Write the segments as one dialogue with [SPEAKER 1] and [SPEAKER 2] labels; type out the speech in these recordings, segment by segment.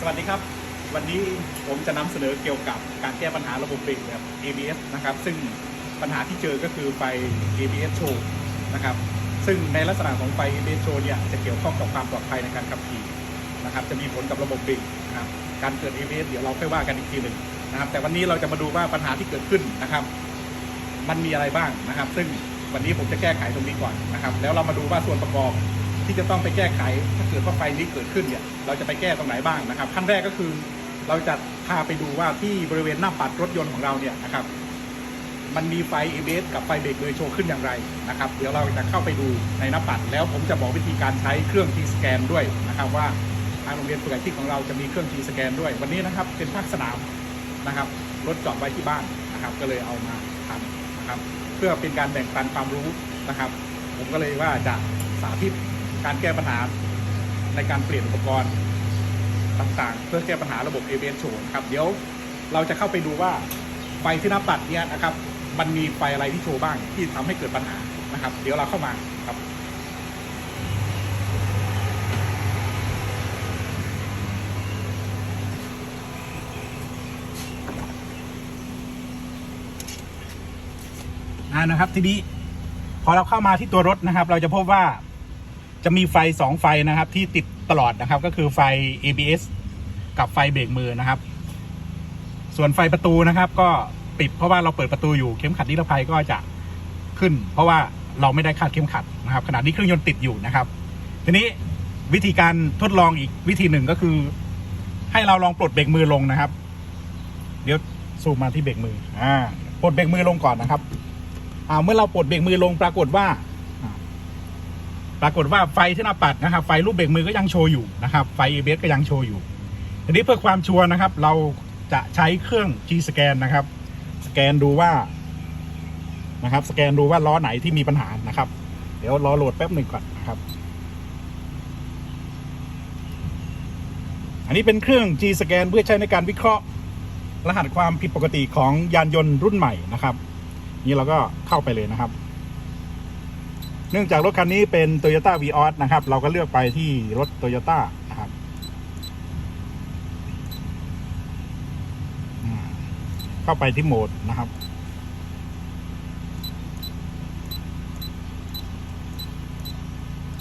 [SPEAKER 1] สวัสดีครับ วันนี้ผมจะนำเสนอเกี่ยวกับการแก้ปัญหาระบบเบรกแบบ ABS นะครับ ซึ่งปัญหาที่เจอก็คือไฟ ABS show นะครับ ซึ่งในลักษณะของไฟ ABS show เนี่ยจะเกี่ยวข้องกับความปลอดภัยในการขับขี่นะครับ จะมีผลกับระบบเบรกนะครับ การเกิด ABS เดี๋ยวเราค่อยว่ากันอีกทีหนึ่งนะครับ แต่วันนี้เราจะมาดูว่าปัญหาที่เกิดขึ้นนะครับ มันมีอะไรบ้างนะครับ ซึ่งวันนี้ผมจะแก้ไขตรงนี้ก่อนนะครับ แล้วเรามาดูว่าส่วนประกอบ ที่จะต้องไปแก้ไขถ้าเกิดว่าไฟนี้เกิดขึ้นเนี่ยเราจะไปแก้ตรงไหนบ้างนะครับ ขั้นแรกก็คือเราจะพาไปดูว่าที่บริเวณหน้าปัดรถยนต์ของเราเนี่ยนะครับมันมีไฟ ABS กับไฟเบรกเลยโชว์ขึ้นอย่างไรนะครับ เดี๋ยวเราจะเข้าไปดูในหน้าปัด แล้วผมจะบอกวิธีการใช้เครื่อง T scan ด้วยนะครับว่าทางโรงเรียนฝึกอาชีพของเราจะมีเครื่อง T scan ด้วย วันนี้นะครับเป็นภาคสนามนะครับรถจอดไว้ที่บ้านนะครับ ก็เลยเอามาทำนะครับ เพื่อเป็นการแบ่งปันความรู้นะครับ ผมก็เลยว่าจะสาธิต การแก้ปัญหาในการเปลี่ยนอุปกรณ์ต่างๆ เพื่อแก้ปัญหาระบบ ABS โชนะครับเดี๋ยวเราจะเข้าไปดูว่าไฟที่หน้าปัดเนี่ยนะครับ มันมีไฟอะไรที่โชว์บ้างที่ทำให้เกิดปัญหานะครับ เดี๋ยวเราเข้ามาครับอ่านะครับทีนี้พอเราเข้ามาที่ตัวรถนะครับ เราจะพบว่า จะมีไฟสองไฟนะครับ ที่ติดตลอดนะครับ ก็คือไฟ ABS กับไฟเบรกมือนะครับ ส่วนไฟประตูนะครับ ก็ปิดเพราะว่าเราเปิดประตูอยู่เข็มขัดนิรภัยก็จะขึ้น เพราะว่าเราไม่ได้คาดเข็มขัดนะครับขณะนี้เครื่องยนต์ติดอยู่นะครับ ทีนี้วิธีการทดลองอีกวิธีหนึ่งก็คือ ให้เราลองปลดเบรกมือลงนะครับ เดี๋ยวซูมมาที่เบรกมืออ่าปลดเบรกมือลงก่อนนะครับอ่าเมื่อเราปลดเบรกมือลงปรากฏว่า ปรากฏว่าไฟที่หน้าปัดนะครับ ไฟรูปเบรกมือก็ยังโชว์อยู่นะครับ ไฟ ABS ก็ยังโชว์อยู่ ทีนี้เพื่อความชัวร์นะครับ เราจะใช้เครื่อง G scan นะครับ สแกนดูว่านะครับ สแกนดูว่าล้อไหนที่มีปัญหานะครับ เดี๋ยวรอโหลดแป๊บหนึ่งก่อนนะครับ อันนี้เป็นเครื่อง G scan เพื่อใช้ในการวิเคราะห์ รหัสความผิดปกติของยานยนต์รุ่นใหม่นะครับ นี่เราก็เข้าไปเลยนะครับ เนื่องจากรถคันนี้เป็น Toyota v ีออสนะครับ เราก็เลือกไปที่รถ Toyota นะครับเข้าไปที่โหมดนะครับ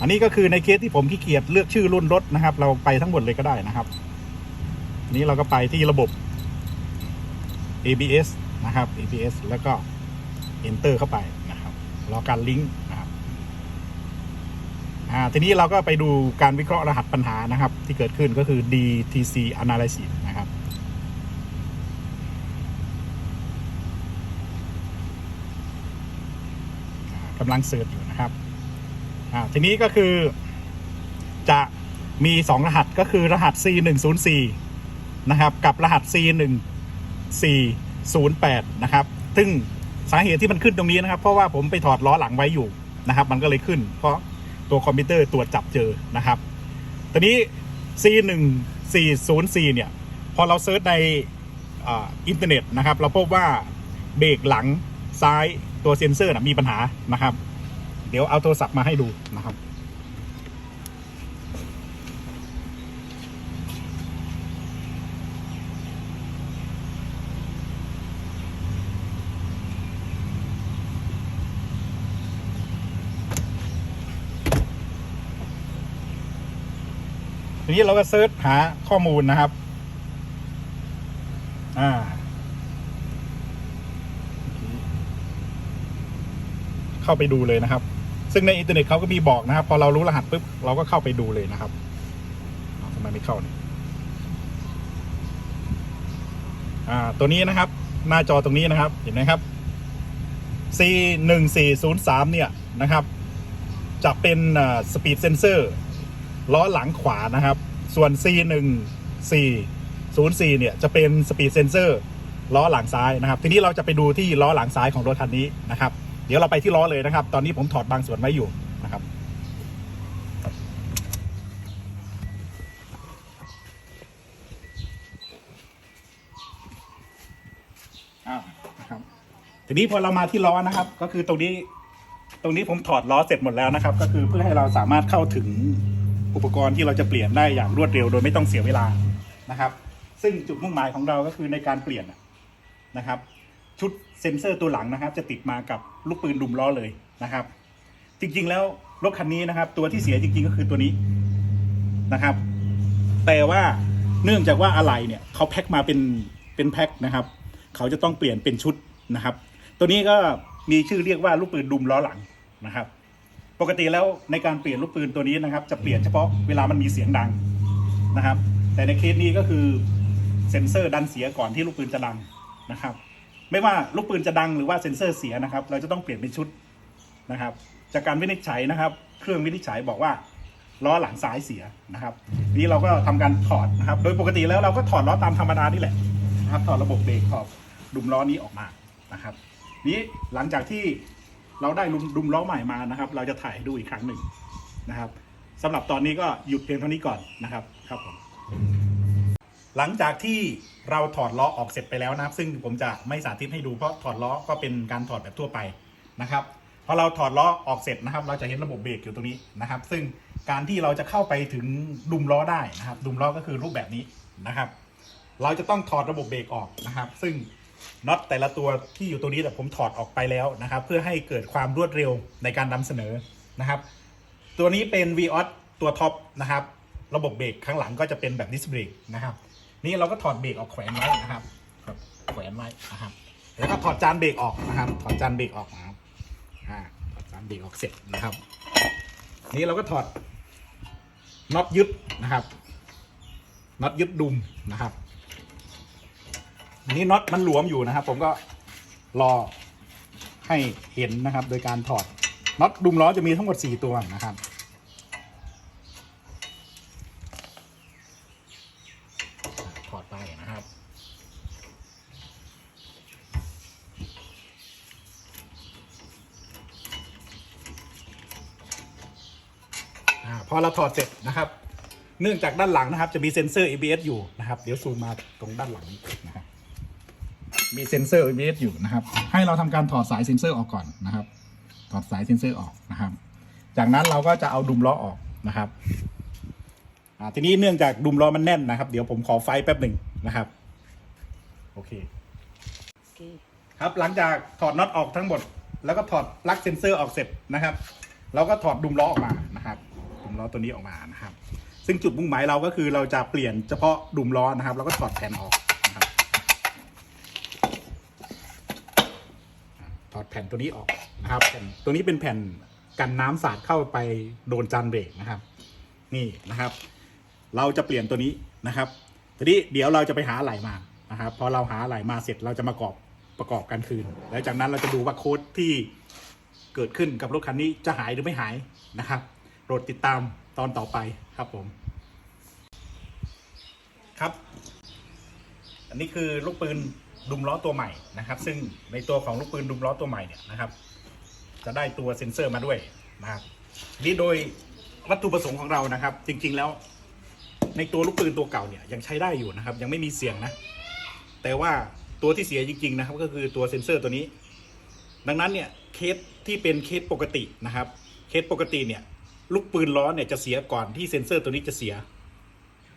[SPEAKER 1] อันนี้ก็คือในเคสที่ผมขี้เกียจเลือกชื่อรุ่นรถนะครับ เราไปทั้งหมดเลยก็ได้นะครับ นี้เราก็ไปที่ระบบ ABS นะครับ ABS แล้วก็ enter เข้าไปนะครับ รอการลิงก์ อ่าทีนี้เราก็ไปดูการวิเคราะห์รหัสปัญหานะครับ ที่เกิดขึ้นก็คือ DTC analysis นะครับ กำลังเสิร์ชอยู่นะครับอ่าทีนี้ก็คือ จะมี 2 รหัสก็คือรหัส C104 นะครับ กับรหัส C1 408นะครับ ซึ่งสาเหตุที่มันขึ้นตรงนี้นะครับ เพราะว่าผมไปถอดล้อหลังไว้อยู่นะครับ มันก็เลยขึ้น เพราะ ตัวคอมพิวเตอร์ตรวจจับเจอนะครับตอนนี้ C1404 เนี่ย พอเราเซิร์ชในอ,อินเทอร์เน็ตนะครับ เราพบว่าเบรกหลังซ้ายตัวเซ็นเซอร์นะมีปัญหานะครับ เดี๋ยวเอาโทรศัพท์มาให้ดูนะครับ นี้เราก็เซิร์ชหาข้อมูลนะครับ อ่าเข้าไปดูเลยนะครับ ซึ่งในอินเทอร์เน็ตเขาก็มีบอกนะครับ พอเรารู้รหัสปุ๊บเราก็เข้าไปดูเลยนะครับทำไมไม่เข้าเนี่ยอ่า ตัวนี้นะครับ หน้าจอตรงนี้นะครับ เห็นไหมครับ C หนึ่งสี่ศูนย์สามเนี่ยนะครับ จะเป็นสปีดเซนเซอร์ ล้อหลังขวานะครับ ส่วน C 1 4 0 4เนี่ยจะเป็นสปีดเซนเซอร์ล้อหลังซ้ายนะครับ ทีนี้เราจะไปดูที่ล้อหลังซ้ายของรถคันนี้นะครับ เดี๋ยวเราไปที่ล้อเลยนะครับ ตอนนี้ผมถอดบางส่วนไว้อยู่นะครับอ้าวนะครับทีนี้พอเรามาที่ล้อนะครับ ก็คือตรงนี้ตรงนี้ผมถอดล้อเสร็จหมดแล้วนะครับ ก็คือเพื่อให้เราสามารถเข้าถึง อุปกรณ์ที่เราจะเปลี่ยนได้อย่างรวดเร็ว โดยไม่ต้องเสียเวลานะครับ ซึ่งจุดมุ่งหมายของเราก็คือในการเปลี่ยนนะครับ ชุดเซ็นเซอร์ตัวหลังนะครับ จะติดมากับลูกปืนดุมล้อเลยนะครับ จริงๆแล้วรถคันนี้นะครับ ตัวที่เสียจริงๆก็คือตัวนี้นะครับ แต่ว่าเนื่องจากว่าอะไรเนี่ยเขาแพ็คมาเป็นเป็นแพ็คนะครับ เขาจะต้องเปลี่ยนเป็นชุดนะครับ ตัวนี้ก็มีชื่อเรียกว่าลูกปืนดุมล้อหลังนะครับ ปกติแล้วในการเปลี่ยนลูกปืนตัวนี้นะครับ จะเปลี่ยนเฉพาะเวลามันมีเสียงดังนะครับ แต่ในเคสนี้ก็คือเซ็นเซอร์ดันเสียก่อนที่ลูกปืนจะดังนะครับ ไม่ว่าลูกปืนจะดังหรือว่าเซ็นเซอร์เสียนะครับ เราจะต้องเปลี่ยนเป็นชุดนะครับ จากการวินิจฉัยนะครับ เครื่องวินิจฉัยบอกว่าล้อหลังซ้ายเสียนะครับนี้เราก็ทำการถอดนะครับ โดยปกติแล้วเราก็ถอดล้อตามธรรมดานี่แหละนะครับถอดระบบเบรกถอดดุมล้อนี้ออกมานะครับ นี้หลังจากที่ เราได้ดุมดุมล้อใหม่มานะครับ เราจะถ่ายให้ดูอีกครั้งหนึ่งนะครับสำหรับตอนนี้ก็หยุดเพียงเท่านี้ก่อนนะครับครับผมหลังจากที่เราถอดล้อออกเสร็จไปแล้วนะครับ ซึ่งผมจะไม่สาธิตให้ดูเพราะถอดล้อก็เป็นการถอดแบบทั่วไปนะครับพอเราถอดล้อออกเสร็จนะครับ เราจะเห็นระบบเบรกอยู่ตรงนี้นะครับ ซึ่งการที่เราจะเข้าไปถึงดุมล้อได้นะครับ ดุมล้อก็คือรูปแบบนี้นะครับ เราจะต้องถอดระบบเบรกออกนะครับ ซึ่ง น็อตแต่ละตัวที่อยู่ตรงนี้แต่ผมถอดออกไปแล้วนะครับ เพื่อให้เกิดความรวดเร็วในการนำเสนอนะครับ ตัวนี้เป็น v ีออตัวท็อปนะครับ ระบบเบรกข้างหลังก็จะเป็นแบบดิสเบรกนะครับ นี่เราก็ถอดเบรกออกแขวนไว้นะครับแขวนไว้นะครับ แล้วก็ถอดจานเบรกออกนะครับ ถอดจานเบรกออกนะครับถอดจานเบรกออกเสร็จนะครับ นี่เราก็ถอดน็อตยึดนะครับน็อตยึดดุมนะครับ นนี้น็อตมันหลวมอยู่นะครับ ผมก็รอให้เห็นนะครับ โดยการถอดน็อตดุมล้อจะมีทั้งหมด 4 ตัวนะครับถอดไปนะครับพอเราถอดเสร็จนะครับ เนื่องจากด้านหลังนะครับ จะมีเซ็นเซอร์ ABS อยู่นะครับ เดี๋ยวซูมมาตรงด้านหลังนะครับ มีเซ็นเซอร์ ABS อยู่นะครับ ให้เราทำการถอดสายเซ็นเซอร์ออกก่อนนะครับ ถอดสายเซ็นเซอร์ออกนะครับ จากนั้นเราก็จะเอาดุมล้อออกนะครับทีนี้เนื่องจากดุมล้อมันแน่นนะครับ เดี๋ยวผมขอไฟแป๊บหนึ่งนะครับ โอเค
[SPEAKER 2] ค
[SPEAKER 1] รับหลังจากถอดน็อตออกทั้งหมด แล้วก็ถอดปลั๊กเซนเซอร์ออกเสร็จนะครับเราก็ถอดดุมล้อออกมานะครับดุมล้อตัวนี้ออกมานะครับ ซึ่งจุดมุ่งหมายเราก็คือเราจะเปลี่ยนเฉพาะดุมล้อนะครับ แล้วก็ถอดแผ่นออกนะครับถอด แผ่นตัวนี้ออกนะครับแผ่นตัวนี้เป็นแผ่นกันน้ำสาดเข้าไปโดนจานเบรกนะครับ นี่นะครับ เราจะเปลี่ยนตัวนี้นะครับทีนี้เดี๋ยวเราจะไปหาไหลมานะครับพอเราหาไหลมาเสร็จเราจะมากรอบประกอบกันคืน แล้วจากนั้นเราจะดูว่าโค้ดที่เกิดขึ้นกับรถคันนี้จะหายหรือไม่หายนะครับโปรดติดตามตอนต่อไปครับผม ครับ อันนี้คือลูกปืน ดุมล้อตัวใหม่นะครับ ซึ่งในตัวของลูกปืนดุมล้อตัวใหม่เนี่ยนะครับ จะได้ตัวเซ็นเซอร์มาด้วยนะครับนี่โดยวัตถุประสงค์ของเรานะครับ จริง ๆแล้ว ในตัวลูกปืนตัวเก่าเนี่ยยังใช้ได้อยู่นะครับ ยังไม่มีเสียงนะ แต่ว่าตัวที่เสียจริง ๆ นะครับ ก็คือตัวเซ็นเซอร์ตัวนี้ ดังนั้นเนี่ยเคสที่เป็นเคสปกตินะครับ เคสปกติเนี่ย ลูกปืนล้อเนี่ยจะเสียก่อนที่เซ็นเซอร์ตัวนี้จะเสีย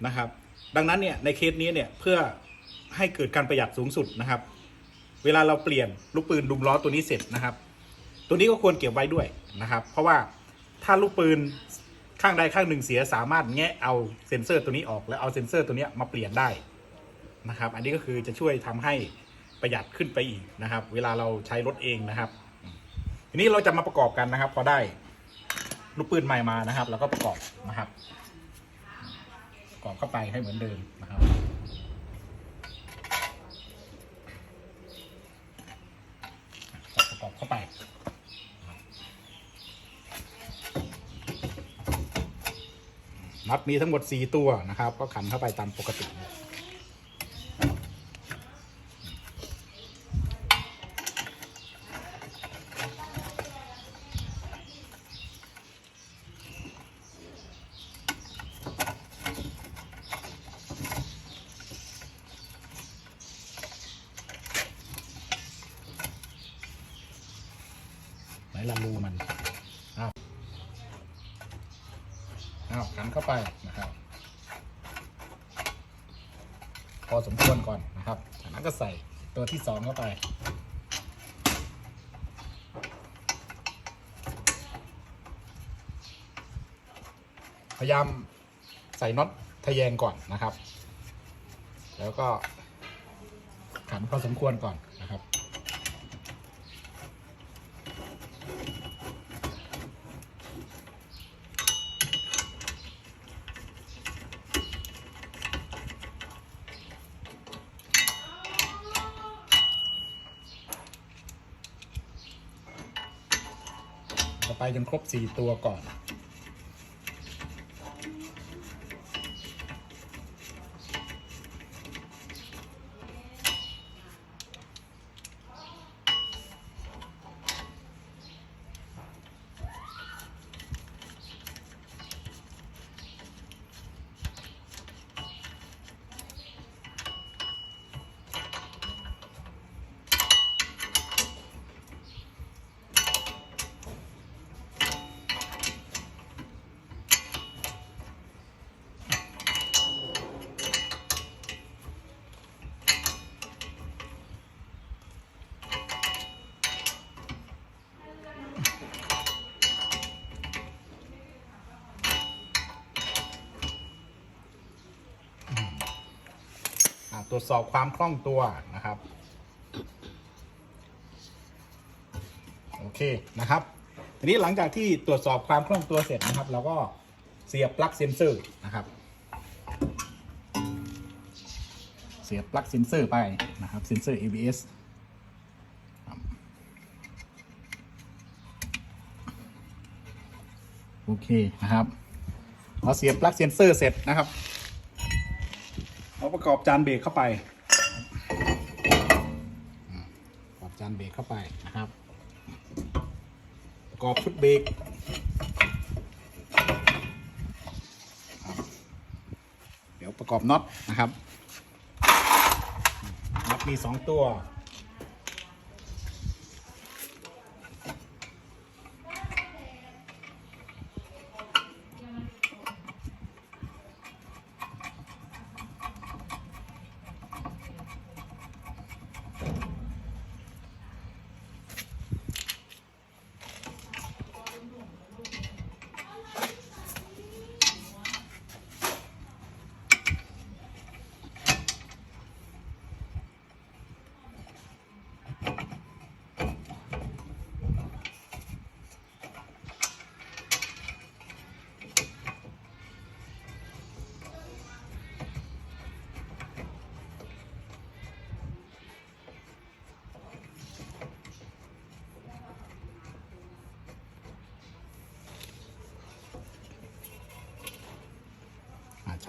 [SPEAKER 1] นะครับ ดังนั้นเนี่ยในเคสนี้เนี่ยเพื่อ ให้เกิดการประหยัดสูงสุดนะครับ เวลาเราเปลี่ยนลูกปืนดุมล้อตัวนี้เสร็จนะครับ ตัวนี้ก็ควรเก็บไว้ด้วยนะครับ เพราะว่าถ้าลูกปืนข้างใดข้างหนึ่งเสียสามารถแงะเอาเซ็นเซอร์ตัวนี้ออกแล้วเอาเซ็นเซอร์ตัวนี้มาเปลี่ยนได้นะครับ อันนี้ก็คือจะช่วยทำให้ประหยัดขึ้นไปอีกนะครับ เวลาเราใช้รถเองนะครับ ทีนี้เราจะมาประกอบกันนะครับ พอได้ลูกปืนใหม่มานะครับเราก็ประกอบนะครับ ประกอบเข้าไปให้เหมือนเดิมนะครับ ประกอบเข้าไป น็อตมีทั้งหมด 4 ตัวนะครับ ก็ขันเข้าไปตามปกติ ไหนละรูมันอ้าวอ้าวขัน เข้าไปนะครับ พอสมควรก่อนนะครับจากนั้นก็ใส่ตัวที่สองเข้าไปพยายามใส่น็อตทะแยงก่อนนะครับ แล้วก็ขันพอสมควรก่อนนะครับ ต่อ ไปจนครบ 4 ตัวก่อน รวจสอบความคล่องตัวนะครับ โอเคนะครับ ทีนี้หลังจากที่ตรวจสอบความคล่องตัวเสร็จนะครับเราก็เสียบปลั๊กเซนเซอร์นะครับ เสียบปลั๊กเซนเซอร์ไปนะครับเซนเซอร์ ABS โอเคนะครับเราเสียบปลั๊กเซนเซอร์เสร็จนะครับ ราประกอบจานเบรกเข้าไปประกอบจานเบรกเข้าไปนะครับ ประกอบชุดเบรกคเดี๋ยวประกอบน็อตนะครับน็อตมีสองตัว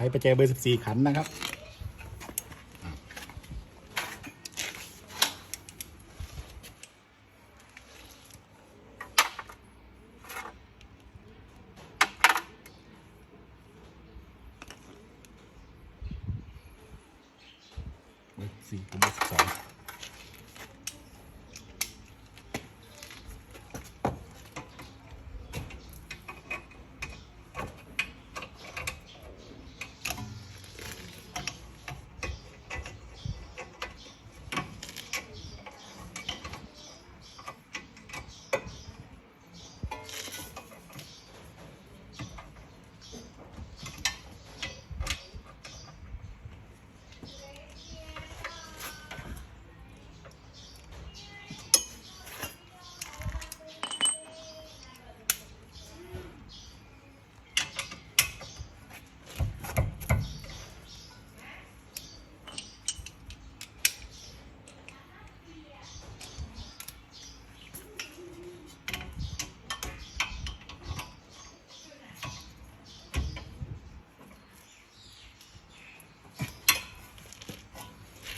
[SPEAKER 1] ใช้ประแจเบอร์14ขันนะครับสี่กับสิบสอง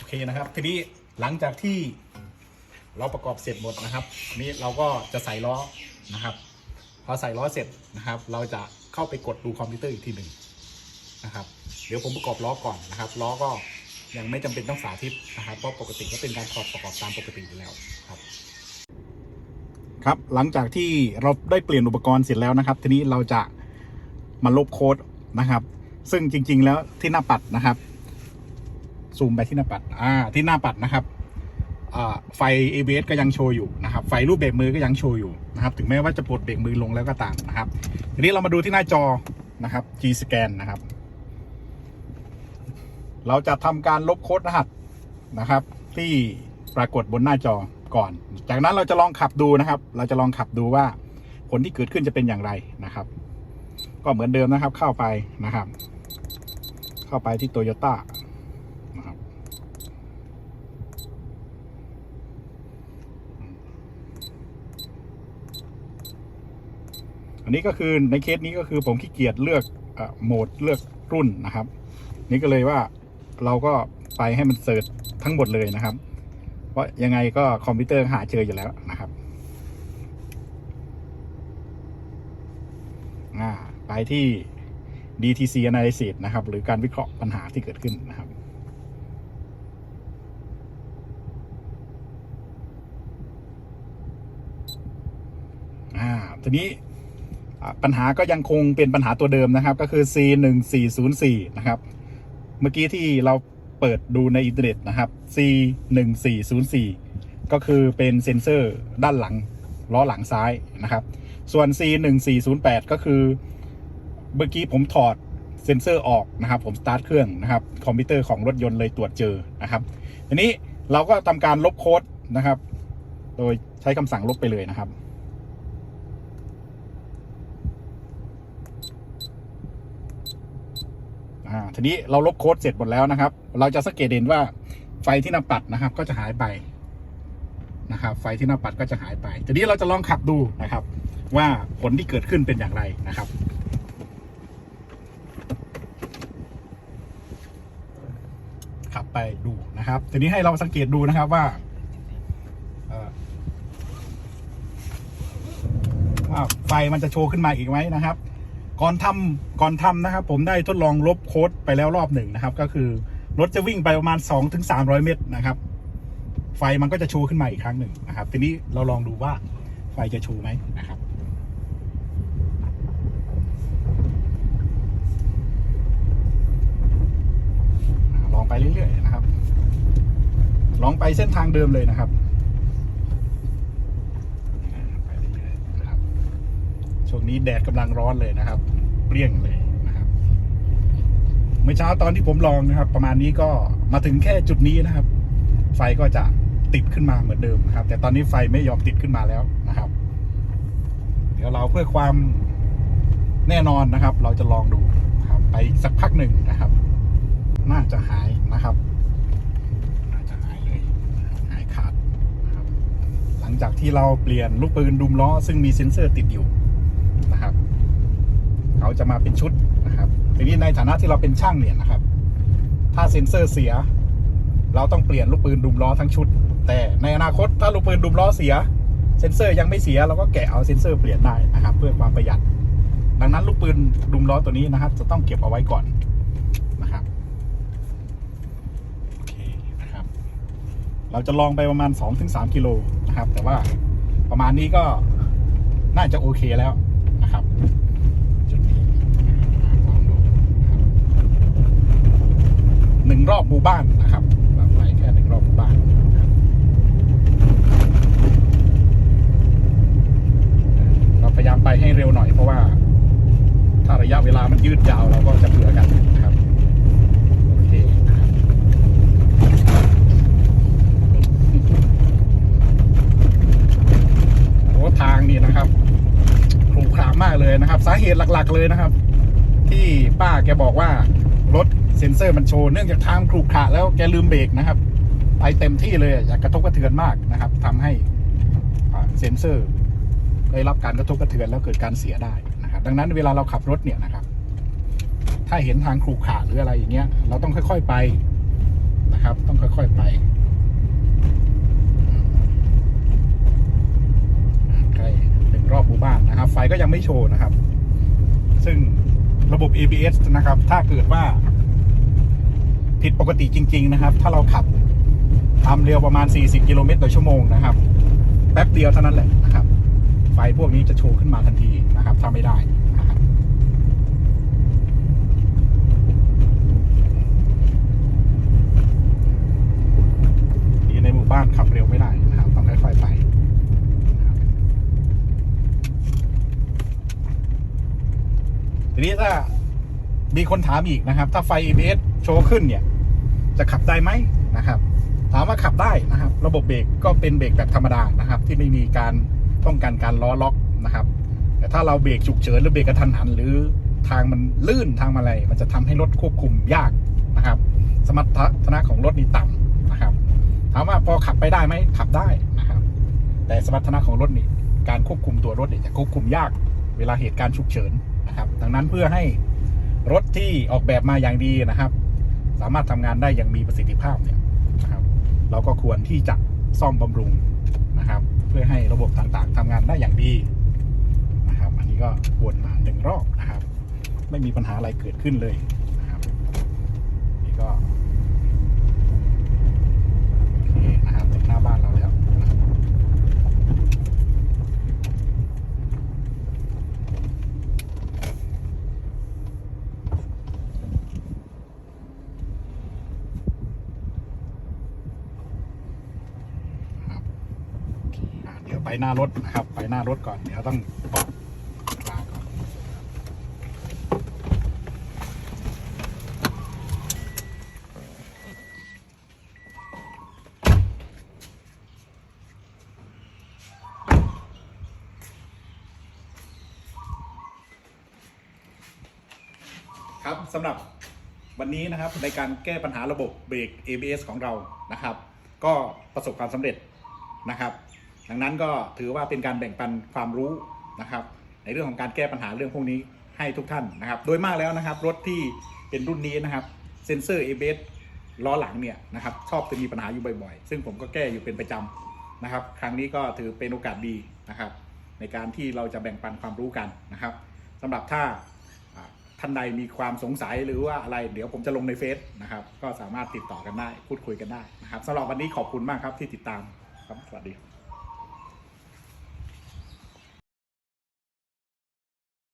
[SPEAKER 1] โอ เคนะครับ ทีนี้หลังจากที่เราประกอบเสร็จหมดนะครับ นี้เราก็จะใส่ล้อนะครับ พอใส่ล้อเสร็จนะครับ เราจะเข้าไปกดดูคอมพิวเตอร์อีกทีหนึ่งนะครับ เดี๋ยวผมประกอบล้อก่อนนะครับล้อก็ยังไม่จำเป็นต้องสาธิตนะครับเพราะปกติก็เป็นการประกอบประกอบตามปกติอยู่แล้วครับ ครับหลังจากที่เราได้เปลี่ยนอุปกรณ์เสร็จแล้วนะครับ ทีนี้เราจะมาลบโค้ดนะครับ ซึ่งจริง ๆ แล้วที่หน้าปัดนะครับ ซูมไปที่หน้าปัดอ่าที่หน้าปัดนะครับไฟ ABS ก็ยังโชว์อยู่นะครับ ไฟรูปเบรกมือก็ยังโชว์อยู่นะครับ ถึงแม้ว่าจะปลดเบรกมือลงแล้วก็ตามนะครับ ทีนี้เรามาดูที่หน้าจอนะครับ G scan นะครับ เราจะทำการลบโค้ดรหัสนะครับ ที่ปรากฏบนหน้าจอก่อน จากนั้นเราจะลองขับดูนะครับ เราจะลองขับดูว่าผลที่เกิดขึ้นจะเป็นอย่างไรนะครับ ก็เหมือนเดิมนะครับเข้าไปนะครับ เข้าไปที่โตโยต้านะครับ อั นนี้ก็คือในเคสนี้ก็คือผมขี้เกียจเลือกอโหมดเลือกรุ่นนะครับ นี่ก็เลยว่าเราก็ไปให้มันเสิร์ชทั้งหมดเลยนะครับ เพราะยังไงก็คอมพิวเตอร์หาเจออยู่แล้วนะครับไปที่ DTC analysis นะครับ หรือการวิเคราะห์ปัญหาที่เกิดขึ้นนะครับทีนี้ ปัญหาก็ยังคงเป็นปัญหาตัวเดิมนะครับ ก็คือ C 1 4 0 4นะครับ เมื่อกี้ที่เราเปิดดูในอินเทอร์เน็ตนะครับ C 1 4 0 4ก็คือเป็นเซ็นเซอร์ด้านหลังล้อหลังซ้ายนะครับ ส่วน C 1 4 0 8ก็คือเมื่อกี้ผมถอดเซ็นเซอร์ออกนะครับ ผมสตาร์ทเครื่องนะครับคอมพิวเตอร์ของรถยนต์เลยตรวจเจอนะครับทีนี้เราก็ทำการลบโค้ดนะครับ โดยใช้คำสั่งลบไปเลยนะครับ อ่า ทีนี้เราลบโค้ดเสร็จหมดแล้วนะครับ เราจะสังเกตเห็นว่าไฟที่หน้าปัดนะครับ ก็จะหายไปนะครับ ไฟที่หน้าปัดก็จะหายไป ทีนี้เราจะลองขับดูนะครับ ว่าผลที่เกิดขึ้นเป็นอย่างไรนะครับขับไปดูนะครับ ทีนี้ให้เราสังเกตดูนะครับว่าว่าไฟมันจะโชว์ขึ้นมาอีกไหมนะครับ ก่อนทำก่อนทำนะครับ ผมได้ทดลองลบโค้ดไปแล้วรอบหนึ่งนะครับ ก็คือรถจะวิ่งไปประมาณ2ถึง300 เมตรนะครับ ไฟมันก็จะโชว์ขึ้นมาอีกครั้งหนึ่งนะครับ ทีนี้เราลองดูว่าไฟจะโชว์ไหมนะครับลองไปเรื่อยๆนะครับ ลองไปเส้นทางเดิมเลยนะครับไปเรื่อยๆนะครับ ช่วงนี้แดดกำลังร้อนเลยนะครับ เปรี้ยงเลยนะครับ เมื่อเช้าตอนที่ผมลองนะครับ ประมาณนี้ก็มาถึงแค่จุดนี้นะครับ ไฟก็จะติดขึ้นมาเหมือนเดิมนะครับ แต่ตอนนี้ไฟไม่ยอมติดขึ้นมาแล้วนะครับ เดี๋ยวเราเพื่อความแน่นอนนะครับ เราจะลองดูนะครับ ไปสักพักหนึ่งนะครับ น่าจะหายนะครับน่าจะหายเลยหายขาดนะครับ หลังจากที่เราเปลี่ยนลูกปืนดุมล้อ ซึ่งมีเซ็นเซอร์ติดอยู่ เขาจะมาเป็นชุดนะครับทีนี้ในฐานะที่เราเป็นช่างเนี่ยนะครับ ถ้าเซ็นเซอร์เสีย เราต้องเปลี่ยนลูกปืนดุมล้อทั้งชุด แต่ในอนาคตถ้าลูกปืนดุมล้อเสีย เซ็นเซอร์ยังไม่เสียเราก็แกะเอาเซ็นเซอร์เปลี่ยนได้นะครับ เพื่อความประหยัด ดังนั้นลูกปืนดุมล้อตัวนี้นะครับ จะต้องเก็บเอาไว้ก่อนนะครับโอเคนะครับ เราจะลองไปประมาณ 2-3กิโลนะครับ แต่ว่าประมาณนี้ก็น่าจะโอเคแล้วนะครับจุดนี้ลองดูนะครับหนึ่ง รอบหมู่บ้านนะครับแบบไปแค่หนึ่งรอบหมู่บ้านเราพยายามไปให้เร็วหน่อยเพราะว่า ถ้าระยะเวลามันยืดยาวเราก็จะเบื่อกันนะครับโอเคนะครับโอ้ทางนี่นะครับขรุขระมากเลยนะครับ สาเหตุหลัก ๆ เลยนะครับ ที่ป้าแกบอกว่ารถ เซ็นเซอร์มันโชว์เนื่องจากทางขรุขระแล้วแกลืมเบรกนะครับ ไปเต็มที่เลยอยากกระทบกระเทือนมากนะครับทำให้เซ็นเซอร์ได้รับการกระทบกระเทือนแล้วเกิดการเสียได้นะครับ ดังนั้นเวลาเราขับรถเนี่ยนะครับ ถ้าเห็นทางขรุขระหรืออะไรอย่างเงี้ย เราต้องค่อย ๆไปนะครับ ต้องค่อย ๆไปใกล้หนึ่งรอบหมู่บ้านนะครับ ไฟก็ยังไม่โชว์นะครับ ซึ่งระบบ ABS นะครับ ถ้าเกิดว่า ผิดปกติจริง ๆนะครับ ถ้าเราขับความเร็วประมาณ 40 กิโลเมตรต่อชั่วโมงนะครับ แป๊บเดียวเท่านั้นแหละนะครับ ไฟพวกนี้จะโชว์ขึ้นมาทันทีนะครับถ้าไม่ได้นะครับารถขับเร็วไม่ได้นะครับ ต้องค่อยๆไปทีนี้ถ้ามีคนถามอีกนะครับ ถ้าไฟ ABS โชว์ขึ้นเนี่ย จะขับได้ไหมนะครับ ถามว่าขับได้นะครับ ระบบเบรกก็เป็นเบรกแบบธรรมดานะครับ ที่ไม่มีการป้องกันการล้อล็อกนะครับ แต่ถ้าเราเบรกฉุกเฉินหรือเบรกกระทันหัน หรือทางมันลื่นทางมาอะไรมันจะทำให้รถควบคุมยากนะครับ สมรรถนะของรถนี่ต่ำนะครับ ถามว่าพอขับไปได้ไหมขับได้นะครับ แต่สมรรถนะของรถนี่การควบคุมตัวรถเนี่ยจะควบคุมยากเวลาเหตุการณ์ฉุกเฉินนะครับ ดังนั้นเพื่อให้รถที่ออกแบบมาอย่างดีนะครับ สามารถทำงานได้อย่างมีประสิทธิภาพเนี่ยนะครับเราก็ควรที่จะซ่อมบำรุงนะครับ เพื่อให้ระบบต่างๆทำงานได้อย่างดีนะครับ อันนี้ก็วนมาหนึ่งรอบนะครับ ไม่มีปัญหาอะไรเกิดขึ้นเลยนะครับ นี่ก็โอเคนะครับถึงหน้าบ้านเราแล้วนะครับครับอะเดี๋ยวไป หน้ารถนะครับ ไปหน้ารถก่อนเดี๋ยวต้องบอกลาก่อนครับสำหรับวันนี้นะครับในการแก้ปัญหาระบบเบรก ABS ของเรานะครับ ก็ประสบความสำเร็จนะครับ ดังนั้นก็ถือว่าเป็นการแบ่งปันความรู้นะครับ ในเรื่องของการแก้ปัญหาเรื่องพวกนี้ให้ทุกท่านนะครับ โดยมากแล้วนะครับ รถที่เป็นรุ่นนี้นะครับเซ็นเซอร์ ABS ล้อหลังเนี่ยนะครับชอบจะมีปัญหาอยู่บ่อยๆ ซึ่งผมก็แก้อยู่เป็นประจำนะครับ ครั้งนี้ก็ถือเป็นโอกาสดีนะครับ ในการที่เราจะแบ่งปันความรู้กันนะครับสำหรับถ้าอ่าท่านใดมีความสงสัยหรือว่าอะไร เดี๋ยวผมจะลงในเฟซนะครับ ก็สามารถติดต่อกันได้ พูดคุยกันได้นะครับสำหรับวันนี้ขอบคุณมากครับที่ติดตามครับสวัสดีครับ